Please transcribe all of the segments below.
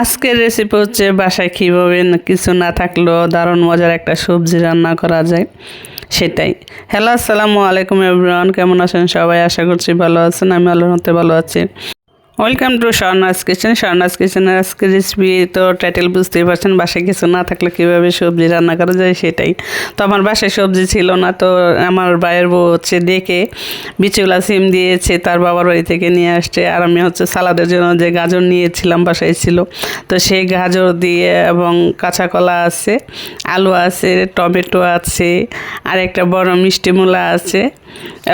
আজকের রেসিপি হচ্ছে বাসায় কীভাবে কিছু না থাকলেও দারুণ মজার একটা সবজি রান্না করা যায়, সেটাই। হ্যালো আসসালামু আলাইকুম এভরিওয়ান কেমন আছেন সবাই? আশা করছি ভালো আছেন, আমি আল্লাহর হতে ভালো আছি। Welcome to Sharnaz kitchen Sharnaz কিচেনের আজকের রেসিপি তো টাইটেল বুঝতেই পারছেন, বাসায় কিছু না থাকলে কীভাবে সবজি রান্না করা যায় সেটাই। তো আমার বাসায় সবজি ছিল না, তো আমার ভাইয়ের বউ হচ্ছে ডেকে বিচুলা সিম দিয়েছে, তার বাবার বাড়ি থেকে নিয়ে আসছে, আর আমি হচ্ছে সালাদের জন্য যে গাজর নিয়েছিলাম বাসায় ছিল, তো সেই গাজর দিয়ে এবং কাঁচা কলা আছে, আলু আছে, টমেটো আছে, আর একটা বড় মিষ্টি মূলা আছে।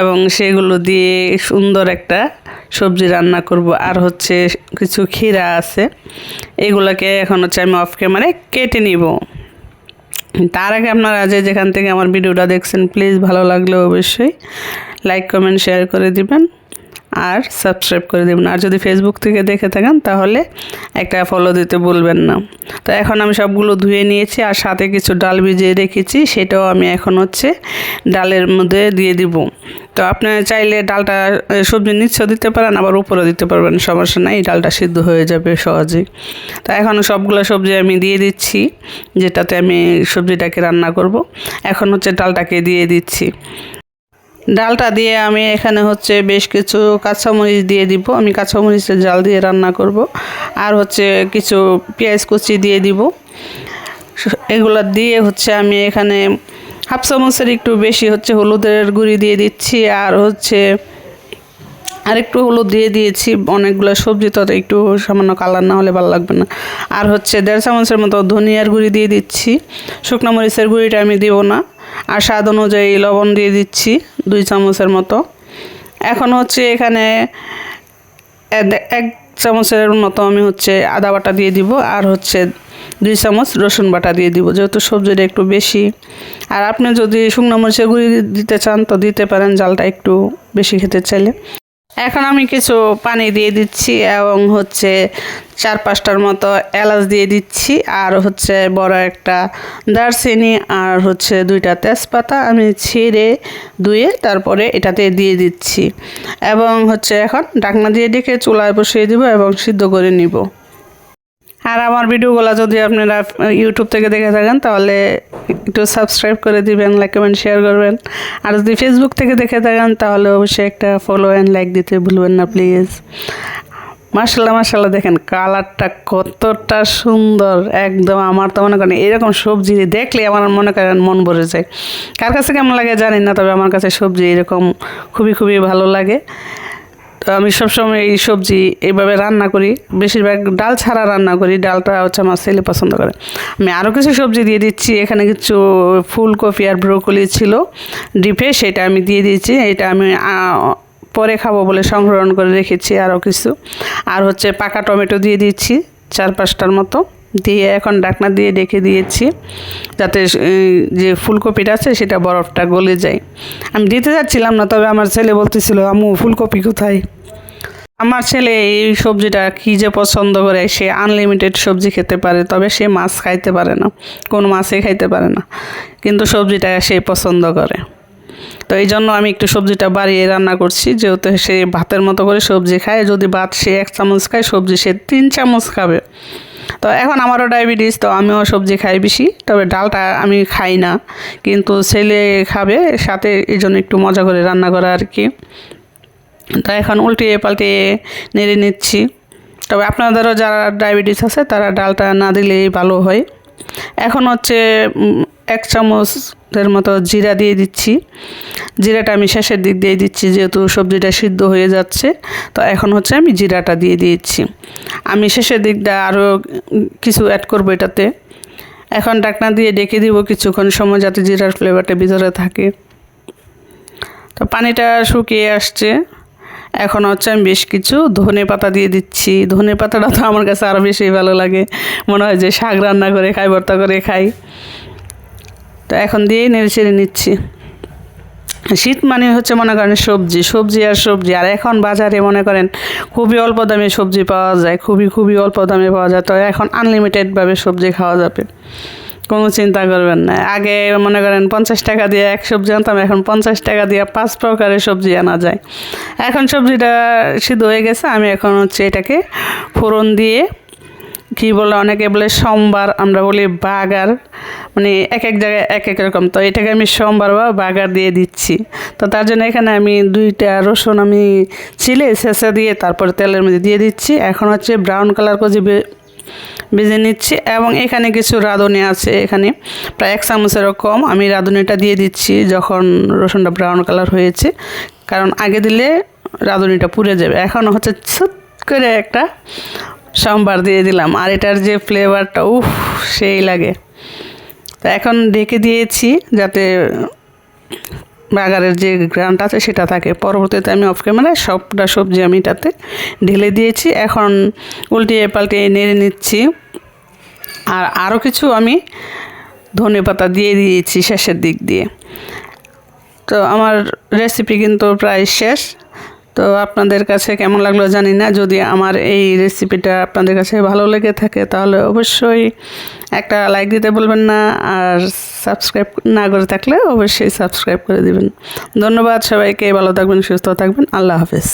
এবং সেগুলো দিয়ে সুন্দর একটা সবজি রান্না করব। আর হচ্ছে কিছু ক্ষীরা আছে, এগুলোকে এখন হচ্ছে আমি অফ ক্যামেরায় কেটে নিব। তার আগে আপনারা যে যেখান থেকে আমার ভিডিওটা দেখছেন প্লিজ ভালো লাগলে অবশ্যই লাইক কমেন্ট শেয়ার করে দিবেন। আর সাবস্ক্রাইব করে দেবেন। আর যদি ফেসবুক থেকে দেখে থাকেন, তাহলে একটা ফলো দিতে বলবেন না। তো এখন আমি সবগুলো ধুয়ে নিয়েছি, আর সাথে কিছু ডাল ভিজিয়ে রেখেছি। সেটাও আমি এখন হচ্ছে ডালের মধ্যে দিয়ে দিব। তো আপনি চাইলে ডালটা সবজি নিচেও দিতে পারেন, আবার উপরেও দিতে পারবেন। সমস্যা নাই, ডালটা সিদ্ধ হয়ে যাবে সহজেই। তো এখন সবগুলো সবজি আমি দিয়ে দিচ্ছি, যেটাতে আমি সবজিটাকে রান্না করব। এখন হচ্ছে ডালটাকে দিয়ে দিচ্ছি। ডালটা দিয়ে আমি এখানে হচ্ছে বেশ কিছু কাঁচামরিচ দিয়ে দিব। আমি কাঁচামরিচের জাল দিয়ে রান্না করব। আর হচ্ছে কিছু পেঁয়াজ কুচি দিয়ে দিব। এগুলো দিয়ে হচ্ছে আমি এখানে হাফ চামচের একটু বেশি হচ্ছে হলুদের গুঁড়ি দিয়ে দিচ্ছি। আর হচ্ছে আর একটু হলুদ দিয়ে দিয়েছি, অনেকগুলো সবজি তো একটু সামান্য কালার না হলে ভালো লাগবে না। আর হচ্ছে দেড় চামচের মতো ধনিয়ার গুঁড়ি দিয়ে দিচ্ছি। শুকনো মরিচের গুঁড়িটা আমি দিব না। আর স্বাদ অনুযায়ী লবণ দিয়ে দিচ্ছি, দুই চামচের মতো। এখন হচ্ছে এখানে এক চামচের মতো আমি হচ্ছে আদা বাটা দিয়ে দিব, আর হচ্ছে দুই চামচ রসুন বাটা দিয়ে দিব, যেহেতু সবজিটা একটু বেশি। আর আপনি যদি শুকনো মরিচের গুঁড়ি দিতে চান, তো দিতে পারেন, জালটা একটু বেশি খেতে চাইলে। এখন আমি কিছু পানি দিয়ে দিচ্ছি এবং হচ্ছে চার পাঁচটার মতো এলাচ দিয়ে দিচ্ছি। আর হচ্ছে বড় একটা দারচিনি আর হচ্ছে দুইটা তেজপাতা আমি ছিঁড়ে ধুয়ে তারপরে এটাতে দিয়ে দিচ্ছি। এবং হচ্ছে এখন ডাকনা দিয়ে ডেকে চুলায় বসিয়ে দিব এবং সিদ্ধ করে নিব। আর আমার ভিডিওগুলো যদি আপনারা ইউটিউব থেকে দেখে থাকেন, তাহলে একটু সাবস্ক্রাইব করে দিবেন লাইক কমেন্ট শেয়ার করবেন। আর যদি ফেসবুক থেকে দেখে থাকেন, তাহলে অবশ্যই একটা ফলো অ্যান্ড লাইক দিতে ভুলবেন না প্লিজ মার্শাল্লাহ মার্শাল্লাহ দেখেন কালারটা কতটা সুন্দর, একদম আমার তো মনে করেন এরকম সবজি দেখলে আমার মনে করেন মন ভরে যায়। কার কাছে কেমন লাগে জানি না, তবে আমার কাছে সবজি এরকম খুবই খুবই ভালো লাগে। আমি সবসময় এই সবজি এইভাবে রান্না করি। বেশিরভাগ ডাল ছাড়া রান্না করি। ডালটা হচ্ছে আমার ছেলে পছন্দ করে। আমি আরও কিছু সবজি দিয়ে দিচ্ছি। এখানে কিছু ফুলকপি আর ব্রোকলি ছিল। ডিপে সেটা আমি দিয়ে দিয়েছি। এটা আমি পরে খাব বলে সংগ্রহণ করে রেখেছি আরও কিছু। আর হচ্ছে পাকা টমেটো দিয়ে দিচ্ছি চার পাঁচটার মতো। দিয়ে এখন ডাকনা দিয়ে ডেকে দিয়েছি যাতে যে ফুলকপিটা আছে সেটা বরফটা গলে যায়। আমি দিতে যাচ্ছিলাম না, তবে আমার ছেলে বলতেছিল আমু ফুলকপি কোথায়? আমার ছেলে এই সবজিটা কী যে পছন্দ করে, সে আনলিমিটেড সবজি খেতে পারে, তবে সে মাছ খাইতে পারে না, কোন মাছই খাইতে পারে না, কিন্তু সবজিটা সে পছন্দ করে। তো এই জন্য আমি একটু সবজিটা বাড়িয়ে রান্না করছি, যেহেতু সে ভাতের মতো করে সবজি খায়, যদি ভাত সে এক চামচ খায়, সবজি সে তিন চামচ খাবে। তো এখন আমারও ডায়াবেটিস, তো আমিও সবজি খাই বেশি। তবে ডালটা আমি খাই না। কিন্তু ছেলে খাবে সাথে এই জন্য একটু মজা করে রান্না করা আর কি। তো এখন উল্টিয়ে পাল্টিয়ে নেড়ে নিচ্ছি। তবে আপনাদেরও যারা ডায়াবেটিস আছে, তারা ডালটা না দিলেই ভালো হয়। এখন হচ্ছে এক চামচের মতো জিরা দিয়ে দিচ্ছি। জিরাটা আমি শেষের দিক দিয়ে দিচ্ছি, যেহেতু সবজিটা সিদ্ধ হয়ে যাচ্ছে। তো এখন হচ্ছে আমি জিরাটা দিয়ে দিয়েছি আমি শেষের দিকটা আরও কিছু অ্যাড করব এটাতে। এখন ডাকনা দিয়ে ডেকে দিব কিছুক্ষণ, সময় যাতে জিরার ফ্লেভারটা ভিতরে থাকে। তো পানিটা শুকিয়ে আসছে। এখন হচ্ছে আমি বেশ কিছু ধনে পাতা দিয়ে দিচ্ছি। ধনে পাতাটা তো আমার কাছে আরও বেশি ভালো লাগে। মনে হয় যে শাক রান্না করে খাই, ভর্তা করে খাই। তো এখন দিয়েই নেড়ে চেড়ে নিচ্ছি। শীত মানে হচ্ছে মনে করেন সবজি সবজি আর সবজি। আর এখন বাজারে মনে করেন খুবই অল্প দামে সবজি পাওয়া যায়, খুবই খুবই অল্প দামে পাওয়া যায়। তো এখন আনলিমিটেডভাবে সবজি খাওয়া যাবে। কোনো চিন্তা করবেন না। আগে মনে করেন পঞ্চাশ টাকা দিয়ে এক সবজি আনতাম, এখন পঞ্চাশ টাকা দিয়ে পাঁচ প্রকারের সবজি আনা যায়। এখন সবজিটা সিদ্ধ হয়ে গেছে। আমি এখন হচ্ছে এটাকে ফোড়ন দিয়ে, কী বলে অনেকে বলে সোমবার আমরা বলি বাগার। মানে এক এক জায়গায় এক এক রকম। তো এটাকে আমি সোমবার বা বাগার দিয়ে দিচ্ছি। তো তার জন্য এখানে আমি দুইটা রসুন আমি ছিলে শেষে দিয়ে তারপরে তেলের মধ্যে দিয়ে দিচ্ছি। এখন হচ্ছে ব্রাউন কালার করে বে- ভেজে নিচ্ছি এবং এখানে কিছু রাঁধুনি আছে। এখানে প্রায় এক চামচেরও কম আমি রাঁধুনিটা দিয়ে দিচ্ছি যখন রসুনটা ব্রাউন কালার হয়েছে। কারণ আগে দিলে রাঁধুনিটা পুড়ে যাবে। এখন হচ্ছে ছুট করে একটা সম্বার দিয়ে দিলাম। আর এটার যে ফ্লেভারটা উফ, সেই লাগে। তো এখন ঢেকে দিয়েছি যাতে বাগারের যে গ্রানটা আছে সেটা থাকে। পরবর্তীতে আমি অফ ক্যামেরায় সবটা সবজি আমি এটাতে ঢেলে দিয়েছি। এখন উল্টিয়ে পাল্টিয়ে নেড়ে নিচ্ছি। আর আরও কিছু আমি ধনে পাতা দিয়ে দিয়েছি শেষের দিক দিয়ে। তো আমার রেসিপি কিন্তু প্রায় শেষ। তো আপনাদের কাছে কেমন লাগল জানি না। যদি আমার এই রেসিপিটা আপনাদের কাছে ভালো লেগে থাকে তাহলে অবশ্যই একটা লাইক দিতে বলবেন না আর সাবস্ক্রাইব না করে থাকলে অবশ্যই সাবস্ক্রাইব করে দিবেন। ধন্যবাদ সবাইকে, ভালো থাকবেন, সুস্থ থাকবেন। আল্লাহ হাফেজ।